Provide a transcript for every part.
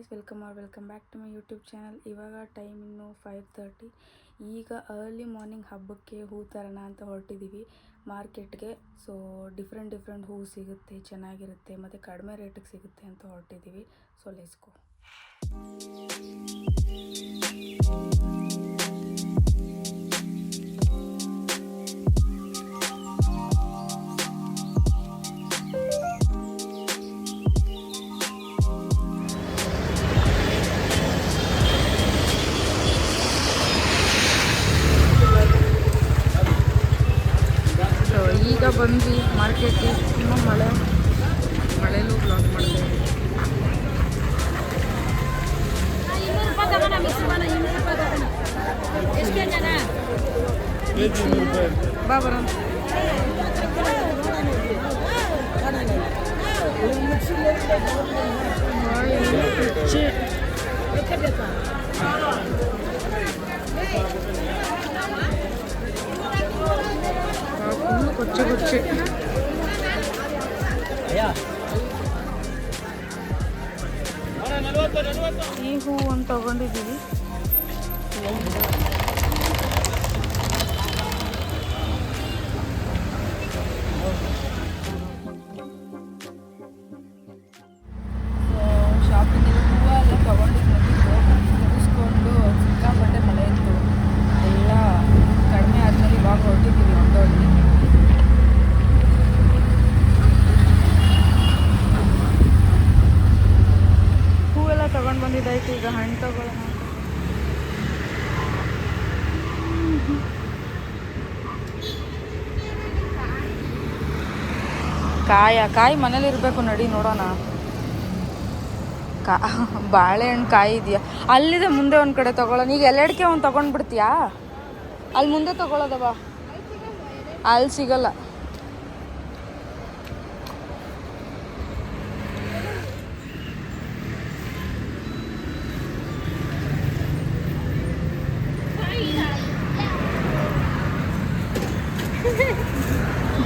Guys welcome our welcome back to my YouTube channel ಇವಾಗ time ಇನ್ನು five thirty ಈಗ early morning ಹಬ್ಬಕ್ಕೆ ಹೂ ತರೋಣ ಅಂತ ಹೊರಟಿದ್ದೀವಿ ಮಾರ್ಕೆಟ್ಗೆ ಸೊ ಡಿಫ್ರೆಂಟ್ ಡಿಫ್ರೆಂಟ್ ಹೂ ಸಿಗುತ್ತೆ, ಚೆನ್ನಾಗಿರುತ್ತೆ, ಮತ್ತು ಕಡಿಮೆ ರೇಟಿಗೆ ಸಿಗುತ್ತೆ ಅಂತ ಹೊರಟಿದ್ದೀವಿ ಸೊ ಲೆಸ್ಕೋ ತುಂಬ ಮಳೆ ಮಳೆಲೂ ಬ್ಲಾಗ್ ಮಾಡಿದೆ ಇನ್ನೂರು ರೂಪಾಯಿ ತಗೊಂಡಿದ್ದೀವಿ. ಕಾಯ, ಕಾಯಿ ಮನೇಲಿ ಇರಬೇಕು, ನಡಿ ನೋಡೋಣ. ಕಾ, ಬಾಳೆಹಣ್ಣು ಕಾಯಿ ಇದೆಯಾ? ಅಲ್ಲಿದೆ ಮುಂದೆ ಒಂದು ಕಡೆ ತೊಗೊಳ್ಳೋಣ. ಈಗ ಎಲ್ಲೆಡ್ಕೆ ಒಂದು ತೊಗೊಂಡ್ಬಿಡ್ತೀಯಾ? ಅಲ್ಲಿ ಮುಂದೆ ತಗೊಳ್ಳೋದವ ಅಲ್ಲಿ ಸಿಗಲ್ಲ.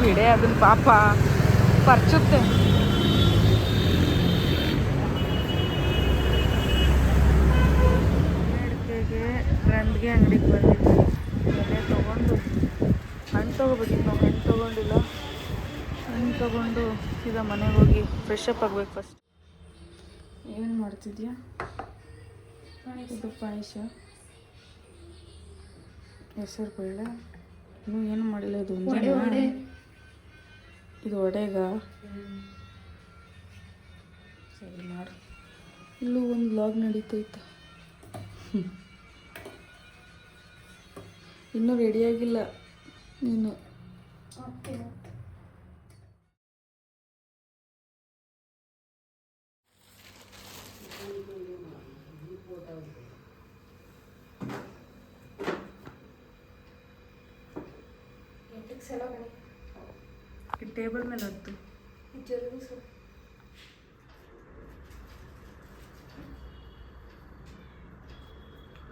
ಬಿಡೆ ಅದನ್ನ ಪಾಪ. ಪರ್ಚುತ್ತೆ ಬೇಡಿಕೆಗೆ ಗಂಡಿಗೆ ಅಂಗಡಿಗೆ ಬಂದಿದ್ದೆ ಬೆಲೆ ತೊಗೊಂಡು ಹಣ್ಣು ತೊಗೋಬೇಕಿತ್ತು ನಾವು ಹಣ್ಣು ತೊಗೊಂಡಿಲ್ಲ ಹಣ್ಣು ತೊಗೊಂಡು ಸೀದಾ ಮನೆಗೆ ಹೋಗಿ ಫ್ರೆಶ್ ಅಪ್ ಆಗ್ಬೇಕು ಫಸ್ಟ್ ಏನು ಮಾಡ್ತಿದ್ಯಾ ಇದು ಪಾಯಸ ಹೆಸರು ಬೇಳೆ ಇನ್ನೂ ಏನು ಮಾಡಿಲ್ಲ ಇದು ಒಂದೇ ಇದು ಒಡೆಗ. ಸರಿ ಮಾಡು. ಇಲ್ಲೂ ಒಂದು ಬ್ಲಾಗ್ ನಡೀತೈತೆ. ಇನ್ನೂ ರೆಡಿಯಾಗಿಲ್ಲ ನೀನು. ಈ ಟೇಬಲ್ ಮೇಲೆ ಹತ್ತು.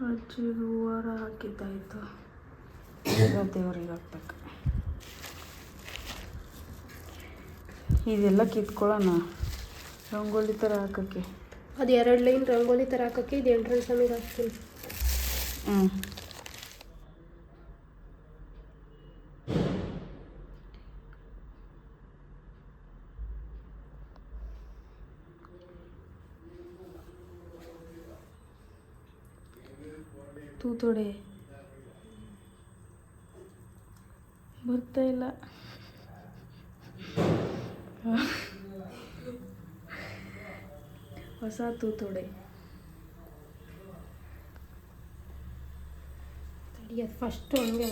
ಅಜ್ಜಿಗೆ ಹೂವಾರ ಹಾಕಿದ್ದಾಯ್ತು ದೇವರಿಗೆ ದೇವ್ರಿಗೆ ಹಾಕ್ಬೇಕು. ಇದೆಲ್ಲ ಕಿತ್ಕೊಳ್ಳೋಣ. ರಂಗೋಲಿ ಥರ ಹಾಕೋಕ್ಕೆ. ಅದು ಎರಡು ಲೈನ್ ರಂಗೋಲಿ ಥರ ಹಾಕಕ್ಕೆ ಇದು ಎಂಟ್ರೆನ್ಸ್ ನಮಗೆ ಹಾಕ್ತೀನಿ. ಹ್ಞೂ ತೂತೊಡೆ ಬರ್ತಾ ಇಲ್ಲ. ಹೊಸ ತೂತೊಡೆ ತಡಿ, ಅದು ಫಸ್ಟು ಹಂಗೆ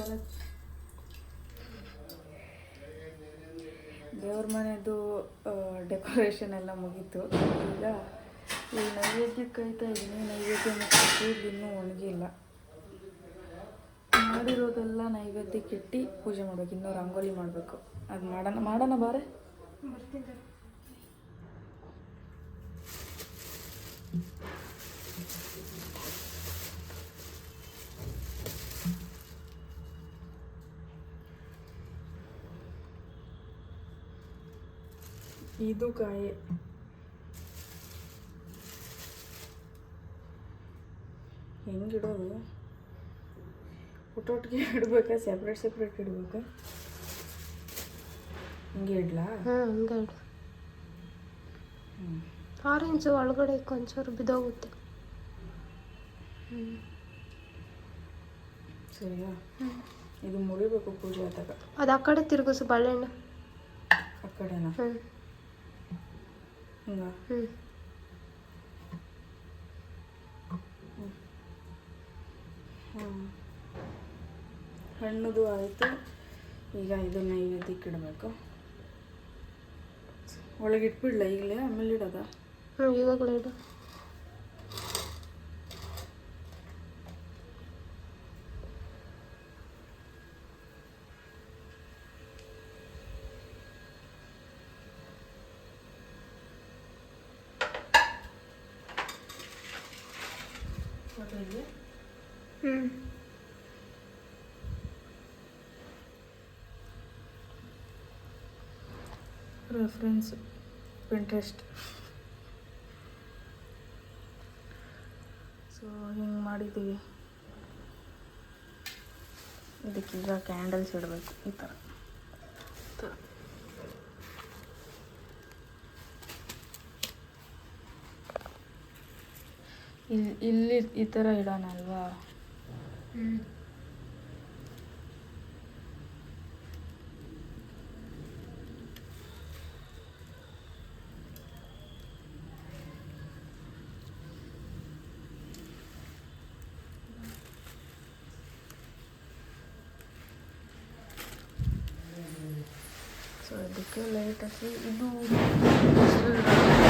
ದೇವ್ರ ಮನೆದು ಡೆಕೋರೇಷನ್ ಎಲ್ಲ ಮುಗೀತು. ಈಗ ಈ ನೈವೇದ್ಯ ಕಾಯ್ತಾ ಇದ್ದೀನಿ ನೈವೇದ್ಯ ಮುಗಿಸಿ ಇನ್ನೂ ಒಣಗಿಲ್ಲ. ಮಾಡಿರೋದೆಲ್ಲ ನೈವೇದ್ಯಕ್ಕೆ ಇಟ್ಟು ಪೂಜೆ ಮಾಡ್ಬೇಕು, ಇನ್ನೂ ರಂಗೋಲಿ ಮಾಡಬೇಕು. ಅದು ಮಾಡೋಣ ಮಾಡೋಣ ಬಾರೆ. ಇದು ಕಾಯಿ. ಹೆಂಗಿಡೋದು? ಒಟ್ಟೊಟ್ಟಿಗೆ ಇಡ್ಬೇಕಾ? Separate separate ಇಡ್ಬೇಕಾ? ಹಿಂಗೆ ಇಡ್ಲಾ? ಹಾಂ ಹಂಗೆ ಇಡು. ಆರೆಂಜ್ ಒಳಗಡೆ ಒಂಚೂರು ಬಿದ್ದೋಗುತ್ತೆ. ಸರಿಯಾ ಇದು ಮುಡಿಬೇಕು ಪೂಜೆ ಆದಾಗ. ಅದು ಆ ಕಡೆ ತಿರುಗಿಸು ಬಾಳೆಹಣ್ಣು ಆ ಕಡೆನಾ? ಹ್ಞೂ ಹಿಂಗ? ಹ್ಞೂ ಹಣ್ಣುದು ಆಯಿತು ಈಗ ಇದು ನೈವೇದ್ಯಕ್ಕೆ ಇಡಬೇಕು ಒಳಗೆ ಇಟ್ಬಿಡ್ಲ ಈಗಲೇ ಆಮೇಲೆ ಇಡೋದ ಹ್ಞೂ ಇವಾಗಲೇ ಇಡು ಹ್ಞೂ ರೆಫ್ರೆನ್ಸ್ ಪಿಂಟ್ರೆಸ್ಟ್ ಸೊ ಹಿಂಗೆ ಮಾಡಿದ್ದೀವಿ. ಇದಕ್ಕೀಗ ಕ್ಯಾಂಡಲ್ಸ್ ಇಡಬೇಕು, ಈ ಥರ. ಇಲ್ಲಿ ಇಲ್ಲಿ ಈ ಥರ ಇಡೋಣ ಅಲ್ವಾ? ಲೈಟ್ ಹಾಕಿ ಇದು ಇದು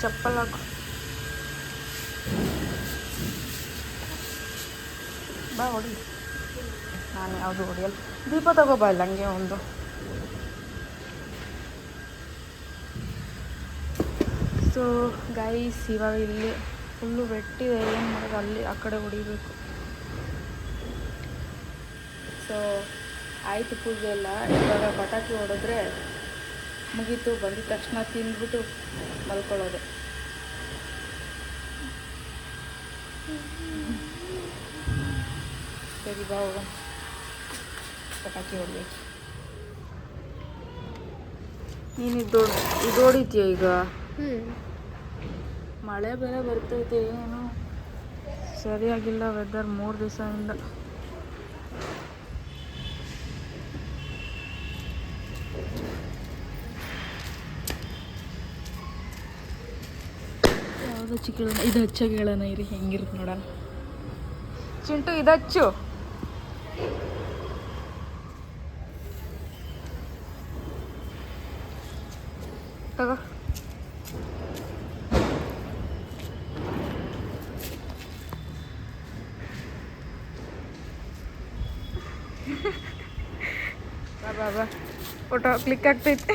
ಚಪ್ಪಲ್ ಹಾಕು ಬಾ ಹೊಡಿ ನಾನು ಯಾವುದು ಹೊಡಿಯಲ್ಲ ದೀಪ ತಗೋಬಾ ಇಲ್ಲ ಹಂಗೆ ಒಂದು ಸೊ ಗೈಸ್ ಇವಾಗ ಇಲ್ಲಿ ಫುಲ್ಲು ಬೆಟ್ಟಿದೆ ಏನು ಮಾಡೋದು ಅಲ್ಲಿ ಆ ಕಡೆ ಹೊಡಿಬೇಕು ಸೊ ಆಯಿತು ಪೂಜೆ ಎಲ್ಲ ಇವಾಗ ಪಟಾಕಿ ಹೊಡೆದ್ರೆ ಮುಗೀತು ಬಂದ ತಕ್ಷಣ ತಿಂದ್ಬಿಟ್ಟು ಮಲ್ಕೊಳ್ಳೋದು. ಸರಿ ಬಾ ಹೋಗೋಣ ಪಟಾಕಿ ಹೊಡಿಬೇಕು. ನೀನು ಇದು ಇದು ಹೊಡಿತೀಯ ಈಗ? ಮಳೆ ಬೇರೆ ಬರ್ತೈತೆ ಏನು? ಸರಿಯಾಗಿಲ್ಲ ವೆದರ್ ಮೂರು ದಿವಸದಿಂದ. ಚಿಕ್ಕ ಇದು ಹಚ್ಚ ಹೇಳೋಣ ಇರಿ, ಹೆಂಗಿರುತ್ತೆ ನೋಡೋಣ ಚಿಂಟು, ಇದು ಹಚ್ಚು ತಗೋ. ಬಾ ಬಾ. ಫೋಟೋ ಕ್ಲಿಕ್ ಆಗ್ತೈತೆ.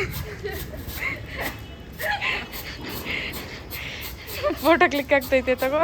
ಫೋಟೋ ಕ್ಲಿಕ್ ಆಗ್ತೈತೆ ತಗೋ.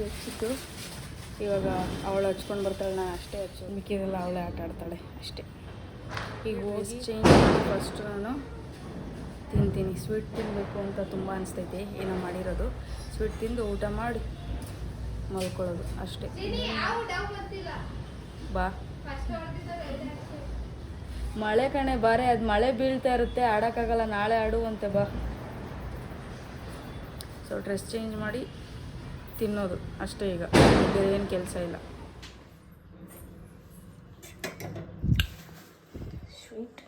ಪಟಾಕಿ ಹಚ್ಚಿತ್ತು ಇವಾಗ ಅವಳು ಹಚ್ಕೊಂಡು ಬರ್ತಾಳೆ ನಾನು ಅಷ್ಟೇ ಹಚ್ಚು. ಮಿಕ್ಕಿದೆಲ್ಲ ಅವಳೇ ಆಟ ಆಡ್ತಾಳೆ ಅಷ್ಟೇ. ಈಗ ಹೋಗಿ ಚೇಂಜ್ ಮಾಡಿ ಫಸ್ಟ್ ನಾನು ತಿಂತೀನಿ. ಸ್ವೀಟ್ ತಿನ್ನಬೇಕು ಅಂತ ತುಂಬ ಅನಿಸ್ತೈತಿ ಏನೋ ಮಾಡಿರೋದು. ಸ್ವೀಟ್ ತಿಂದು ಊಟ ಮಾಡಿ ಮಲ್ಕೊಳ್ಳೋದು ಅಷ್ಟೇ. ಬಾ. ಮಳೆ ಕಣೆ ಬಾರೆ ಅದು ಮಳೆ ಬೀಳ್ತಾ ಇರುತ್ತೆ ಆಡೋಕ್ಕಾಗಲ್ಲ ನಾಳೆ ಆಡುವಂತೆ ಬಾ. ಸೊ ಡ್ರೆಸ್ ಚೇಂಜ್ ಮಾಡಿ ತಿನ್ನೋದು ಅಷ್ಟೇ ಈಗ. ಬೇರೆ ಏನು ಕೆಲಸ ಇಲ್ಲ. ಸ್ವೀಟ್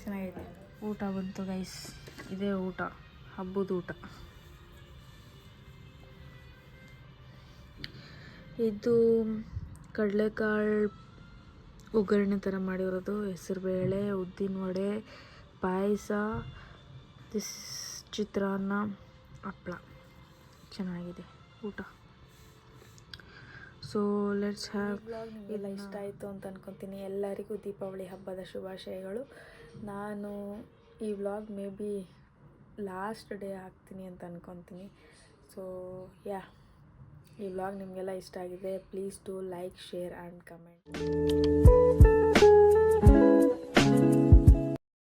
ಚೆನ್ನಾಗಿದೆ ಊಟ ಬಂತು ಗೈಸ್ ಇದೇ ಊಟ ಹಬ್ಬದ ಊಟ. ಇದು ಕಡಲೆಕಾಳು ಒಗ್ಗರಣೆ ಥರ ಮಾಡಿರೋದು. ಹೆಸರುಬೇಳೆ ಉದ್ದಿನ ವಡೆ ಪಾಯಸ ದಿಸ್ ಚಿತ್ರಾನ್ನ ಹಪ್ಪಳ ಚೆನ್ನಾಗಿದೆ ಊಟ. ಸೊ ಲೆಟ್ಸ್ ಹ್ಯಾವ್ ಎಲ್ಲ ಇಷ್ಟ ಆಯಿತು ಅಂತ ಅನ್ಕೊತೀನಿ. ಎಲ್ಲರಿಗೂ ದೀಪಾವಳಿ ಹಬ್ಬದ ಶುಭಾಶಯಗಳು. ನಾನು ಈ vlog may be last day ಹಾಕ್ತೀನಿ ಅಂತ ಅಂದ್ಕೊತೀನಿ ಸೊ ಯಾ ಈ ವ್ಲಾಗ್ ನಿಮಗೆಲ್ಲ ಇಷ್ಟ ಆಗಿದೆ please do like share and comment